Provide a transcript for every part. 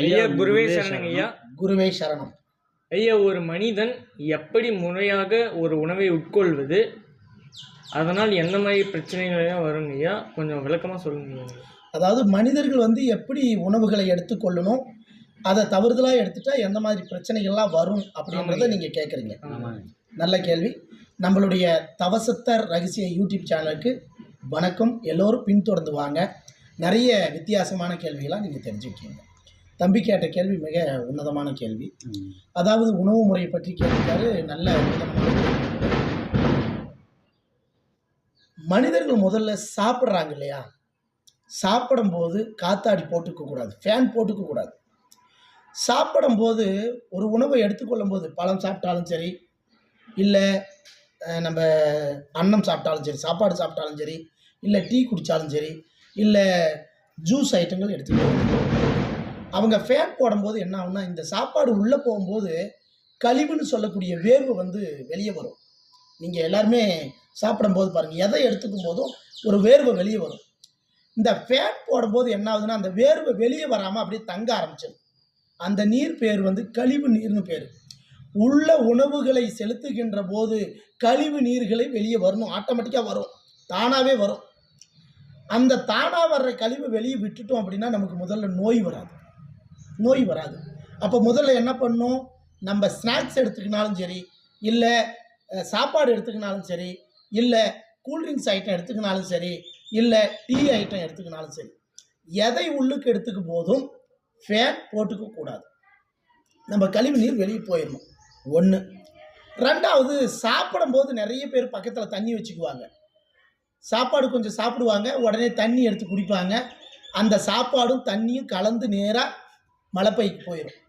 ஐயா குருவே சரணங்க ஐயா. குருவே சரணம். ஐயா ஒரு மனிதன் எப்படி முறையாக ஒரு உணவை உட்கொள்வது? அதனால் என்ன மாதிரி பிரச்சனைகள் எல்லாம் வருங்க ஐயா? கொஞ்சம் விளக்கமாக சொல்லுங்க. அதாவது மனிதர்கள் வந்து எப்படி உணவுகளை எடுத்துக்கொள்ளணும்? அதை தவறுதலாக எடுத்துட்டா எந்த மாதிரி பிரச்சனைகள்லாம் வரும் அப்படின்றத நீங்கள் கேட்குறீங்க நல்ல கேள்வி. நம்மளுடைய தவசத்தர் ரகசிய யூடியூப் சேனலுக்கு வணக்கம். எல்லோரும் பின்தொடர்ந்து வாங்க. நிறைய வித்தியாசமான கேள்விகளாக நீங்கள் தெரிஞ்சுக்கிங்க தம்பி கேட்ட கேள்வி மிக உன்னதமான கேள்வி. அதாவது உணவு முறையை பற்றி கேட்டிருக்காரு நல்ல உன்னதமான மனிதர்கள் முதல்ல சாப்பிட்றாங்க இல்லையா? சாப்பிடும்போது காத்தாடி போட்டுக்க கூடாது ஃபேன் போட்டுக்க கூடாது. சாப்பிடும்போது ஒரு உணவை எடுத்துக்கொள்ளும் போது பழம் சாப்பிட்டாலும் சரி இல்லை நம்ம அன்னம் சாப்பிட்டாலும் சரி சாப்பாடு சாப்பிட்டாலும் சரி இல்லை டீ குடித்தாலும் சரி இல்லை ஜூஸ் ஐட்டங்கள் எடுத்துக்கணும் அவங்க ஃபேன் போடும்போது என்ன ஆகும்னா இந்த சாப்பாடு உள்ளே போகும்போது கழிவுன்னு சொல்லக்கூடிய வேர்வை வந்து வெளியே வரும். நீங்கள் எல்லாருமே சாப்பிடும்போது பாருங்கள் எதை எடுத்துக்கும் போதும் ஒரு வேர்வை வெளியே வரும். இந்த ஃபேன் போடும்போது என்ன ஆகுதுன்னா அந்த வேர்வை வெளியே வராமல் அப்படியே தங்க ஆரம்பிச்சிடும். அந்த நீர் பேர் வந்து கழிவு நீர்னு பேர். உள்ள உணவுகளை செலுத்துகின்ற போது கழிவு நீர்களை வெளியே வரணும் ஆட்டோமேட்டிக்காக வரும். தானாகவே வரும். அந்த தானாக வர்ற கழிவு வெளியே விட்டுட்டோம் அப்படின்னா நமக்கு முதல்ல நோய் வராது. நோய் வராது. அப்போ முதல்ல என்ன பண்ணும்? நம்ம ஸ்நாக்ஸ் எடுத்துக்கினாலும் சரி இல்லை சாப்பாடு எடுத்துக்கினாலும் சரி இல்லை கூல்ட்ரிங்க்ஸ் ஐட்டம் எடுத்துக்கினாலும் சரி இல்லை டீ ஐட்டம் எடுத்துக்கினாலும் சரி எதை உள்ளுக்கு எடுத்துக்க போதும் ஃபேன் போட்டுக்க கூடாது. நம்ம கழிவு நீர் வெளியே போயிடணும் ஒன்று ரெண்டாவது சாப்பிடும்போது நிறைய பேர் பக்கத்தில் தண்ணி வச்சுக்குவாங்க. சாப்பாடு கொஞ்சம் சாப்பிடுவாங்க உடனே தண்ணி எடுத்து குடிப்பாங்க. அந்த சாப்பாடும் தண்ணியும் கலந்து நேராக மலைப்பைக்கு போயிடும்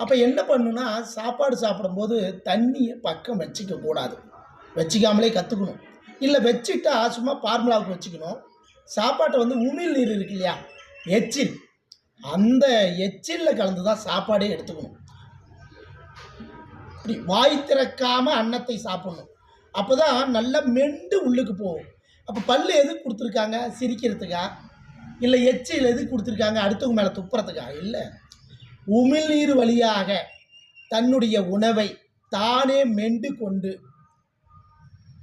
அப்போ என்ன பண்ணுன்னா சாப்பாடு சாப்பிடும்போது தண்ணியை பக்கம் வச்சுக்க கூடாது. வச்சிக்காமலே கற்றுக்கணும் இல்லை வச்சுட்டா சும்மா ஃபார்முலாவுக்கு வச்சுக்கணும். சாப்பாட்டை வந்து உமிழ் நீர் இருக்கு இல்லையா? எச்சில். அந்த எச்சிலில் கலந்து தான் சாப்பாடே எடுத்துக்கணும். இப்படி வாய் திறக்காமல் அன்னத்தை சாப்பிடணும். அப்போ தான் நல்லா மெண்டு உள்ளுக்கு போகும். அப்போ பல் எதுக்கு கொடுத்துருக்காங்க? சிரிக்கிறதுக்கா? இல்லை எச்சில் எதுக்கு கொடுத்துருக்காங்க? அடுத்தவங்க மேலே துப்புறதுக்கா? இல்லை. உமிழ்நீர் வழியாக தன்னுடைய உணவை தானே மெண்டு கொண்டு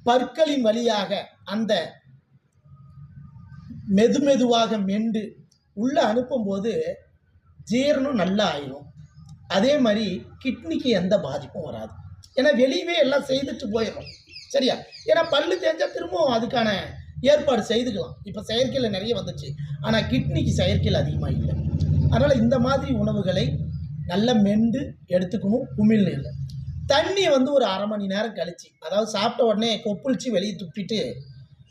பற்களின் வழியாக அந்த மெதுமெதுவாக மெண்டு உள்ளே அனுப்பும்போது ஜீரணம் நல்லா ஆயிரும். அதே மாதிரி கிட்னிக்கு எந்த பாதிப்பும் வராது. ஏன்னா வெளியவே எல்லாம் செய்துட்டு போயிடும் சரியா? ஏன்னா பல்லு தேஞ்சால் திரும்பவும் அதுக்கான ஏற்பாடு செய்துக்கலாம். இப்போ செயற்கையில் நிறைய வந்துச்சு. ஆனால் கிட்னிக்கு செயற்கையில் அதிகமாக இல்லை. அதனால் இந்த மாதிரி உணவுகளை நல்ல மெண்டு எடுத்துக்கணும் உமிழ்நீரில் தண்ணி வந்து ஒரு அரை மணி நேரம் கழிச்சு அதாவது சாப்பிட்ட உடனே கொப்புளிச்சு வெளியே துப்பிட்டு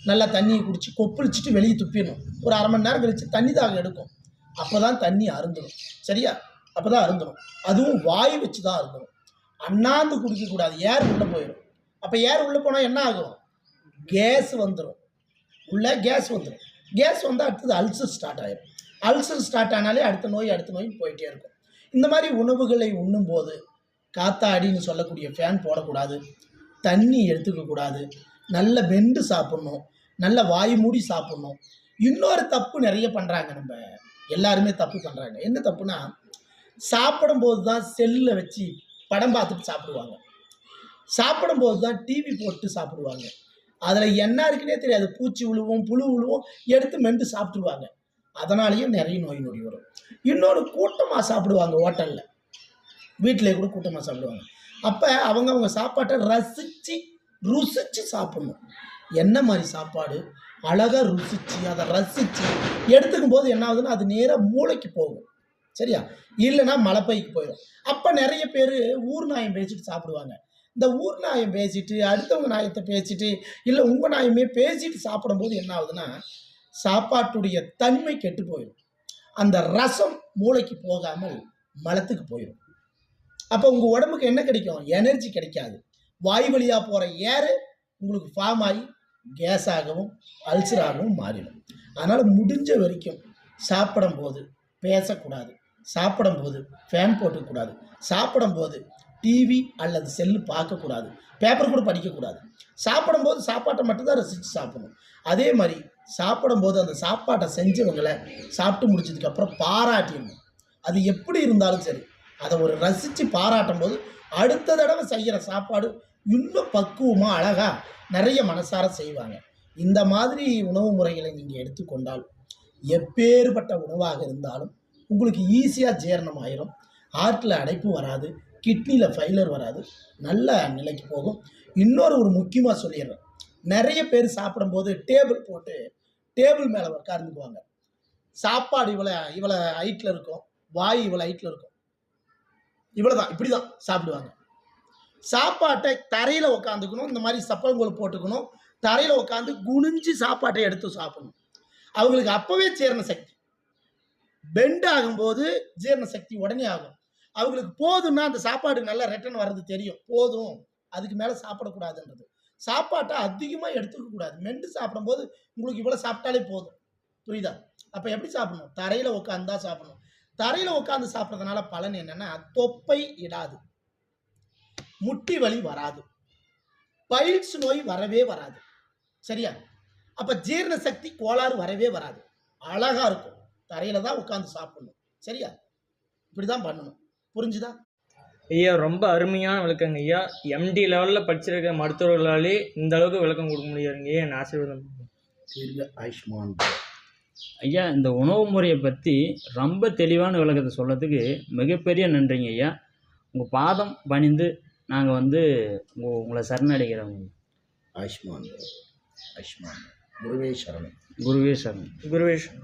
நல்லா தண்ணியை குடிச்சு கொப்புளிச்சுட்டு வெளியே துப்பிடணும். ஒரு அரை மணி நேரம் கழித்து தண்ணி தாகம் எடுக்கும். அப்போ தான் தண்ணி அருந்துடும். சரியா? அப்போ தான் அருந்துடும். அதுவும் வாய் வச்சு தான் அருந்துடும். அண்ணாந்து குடிக்கக்கூடாது. ஏர் உள்ளே போயிடும் அப்போ ஏர் உள்ளே போனால் என்ன ஆகும்? கேஸ் வந்துடும் உள்ளே கேஸ் வந்துடும் கேஸ் வந்தால் அடுத்தது அல்சர் ஸ்டார்ட் ஆகிடும் அல்சர் ஸ்டார்ட் ஆனாலே அடுத்த நோய் அடுத்த நோய் போயிட்டே இருக்கும். இந்த மாதிரி உணவுகளை உண்ணும்போது காத்தாடின்னு சொல்லக்கூடிய ஃபேன் போடக்கூடாது. தண்ணி எடுத்துக்கக்கூடாது நல்ல வெண்டு சாப்பிட்ணும். நல்ல வாய் மூடி சாப்பிட்ணும். இன்னொரு தப்பு நிறைய பண்ணுறாங்க நம்ம. எல்லாருமே தப்பு பண்ணுறாங்க என்ன தப்புனா சாப்பிடும்போது தான் செல்லில் வச்சு படம் பார்த்துட்டு சாப்பிடுவாங்க. சாப்பிடும்போது தான் டிவி போட்டு சாப்பிடுவாங்க. அதில் என்ன இருக்குன்னே தெரியாது. பூச்சி விழுவும் புழு விழுவும் எடுத்து மென்று சாப்பிட்டுருவாங்க. அதனாலேயும் நிறைய நோய் நொடி வரும். இன்னொரு கூட்டமாக சாப்பிடுவாங்க ஹோட்டலில். வீட்டிலே கூட கூட்டமாக சாப்பிடுவாங்க. அப்போ அவங்க அவங்க சாப்பாட்டை ரசித்து ருசித்து சாப்பிடணும். என்ன மாதிரி சாப்பாடு? அழகாக ருசித்து அதை ரசித்து எடுத்துக்கும் போது என்ன ஆகுதுன்னா அது நேராக மூளைக்கு போகும். சரியா? இல்லைன்னா மலைப்பைக்கு போயிடும் அப்போ நிறைய பேர் ஊர் நாயம் பேசிட்டு சாப்பிடுவாங்க. இந்த ஊர் நாயம் பேசிட்டு அடுத்தவங்க நாயத்தை பேசிட்டு இல்லை உங்கள் நாயமே பேசிட்டு சாப்பிடும்போது என்ன ஆகுதுன்னா சாப்பாட்டுடைய தன்மை கெட்டு போயிடும் அந்த ரசம் மூளைக்கு போகாமல் மலத்துக்கு போயிடும் அப்போ உங்கள் உடம்புக்கு என்ன கிடைக்கும்? எனர்ஜி கிடைக்காது. வாய் வழியாக போகிற ஏர் உங்களுக்கு ஃபார்ம் ஆகி கேஸாகவும் அல்சராகவும் மாறிடும். அதனால் முடிஞ்ச வரைக்கும் சாப்பிடும்போது பேசக்கூடாது. சாப்பிடும்போது ஃபேன் போட்டுக்கூடாது. சாப்பிடும்போது டிவி அல்லது செல்லு பார்க்கக்கூடாது. பேப்பர் கூட படிக்கக்கூடாது. சாப்பிடும்போது சாப்பாட்டை மட்டும்தான் ரசித்து சாப்பிடணும். அதே மாதிரி சாப்பிடும்போது அந்த சாப்பாட்டை செஞ்சவங்களை சாப்பிட்டு முடிச்சதுக்கப்புறம் பாராட்டிடணும். அது எப்படி இருந்தாலும் சரி அதை ஒரு ரசித்து பாராட்டும் போது அடுத்த தடவை செய்கிற சாப்பாடு இன்னும் பக்குவமாக அழகாக நிறைய மனசார செய்வாங்க. இந்த மாதிரி உணவு முறைகளை நீங்கள் எடுத்துக்கொண்டால் எப்பேற்பட்ட உணவாக இருந்தாலும் உங்களுக்கு ஈஸியாக ஜீரணம் ஆயிரும். ஹார்ட்டில் அடைப்பு வராது கிட்னியில் ஃபைலர் வராது நல்ல நிலைக்கு போகும். இன்னொரு ஒரு முக்கியமாக சொல்லிடுறேன். நிறைய பேர் சாப்பிடும்போது டேபிள் போட்டு டேபிள் மேலே உட்கார்ந்துக்குவாங்க சாப்பாடு இவ்வளோ இவ்வளோ ஹைட்டில் இருக்கும். வாய் இவ்வளோ ஹைட்டில் இருக்கும். இவ்வளோ தான் இப்படி தான் சாப்பிடுவாங்க. சாப்பாட்டை தரையில் உட்காந்துக்கணும் இந்த மாதிரி சப்பங்கோல் போட்டுக்கணும். தரையில் உட்காந்து குனிஞ்சு சாப்பாட்டை எடுத்து சாப்பிடணும். அவங்களுக்கு அப்போவே ஜீரண சக்தி. பெண்ட் ஆகும்போது ஜீரண சக்தி உடனே ஆகும். அவங்களுக்கு போதும்னா அந்த சாப்பாடு நல்லா ரிட்டர்ன் வர்றது தெரியும். போதும். அதுக்கு மேலே சாப்பிடக்கூடாதுன்றது. சாப்பாட்டை அதிகமாக எடுத்துக்கக்கூடாது மென்று சாப்பிடும்போது உங்களுக்கு இவ்வளோ சாப்பிட்டாலே போதும். புரியுதா? அப்போ எப்படி சாப்பிடணும்? தரையில் உட்காந்து தான் சாப்பிடணும். தரையில் உட்காந்து சாப்பிட்றதுனால பலன் என்னன்னா தொப்பை இடாது. முட்டி வலி வராது. பைல்ஸ் நோய் வரவே வராது. சரியா? அப்போ ஜீரண சக்தி கோளாறு வரவே வராது. அழகாக இருக்கும். தரையில் தான் உட்காந்து சாப்பிடணும். சரியா? இப்படி தான் பண்ணணும். புரிஞ்சுதா? ஐயா ரொம்ப அருமையான விளக்கங்க ஐயா. எம்டி லெவலில் படிச்சிருக்க மருத்துவர்களாலே இந்த அளவுக்கு விளக்கம் கொடுக்க முடியாதுங்க ஐயா என் ஆசீர்வாதம். தீர்க்க ஆயுஷ்மான். ஐயா இந்த உணவு முறையை பற்றி ரொம்ப தெளிவான விளக்கத்தை சொல்கிறதுக்கு மிகப்பெரிய நன்றிங்க ஐயா. உங்கள் பாதம் பணிந்து நாங்கள் வந்து உங்க- உங்களை சரணடைகிறோம். ஆயுஷ்மான். ஆயுஷ்மான். குருவே சரணம். குருவே சரணம். குருவேஷ்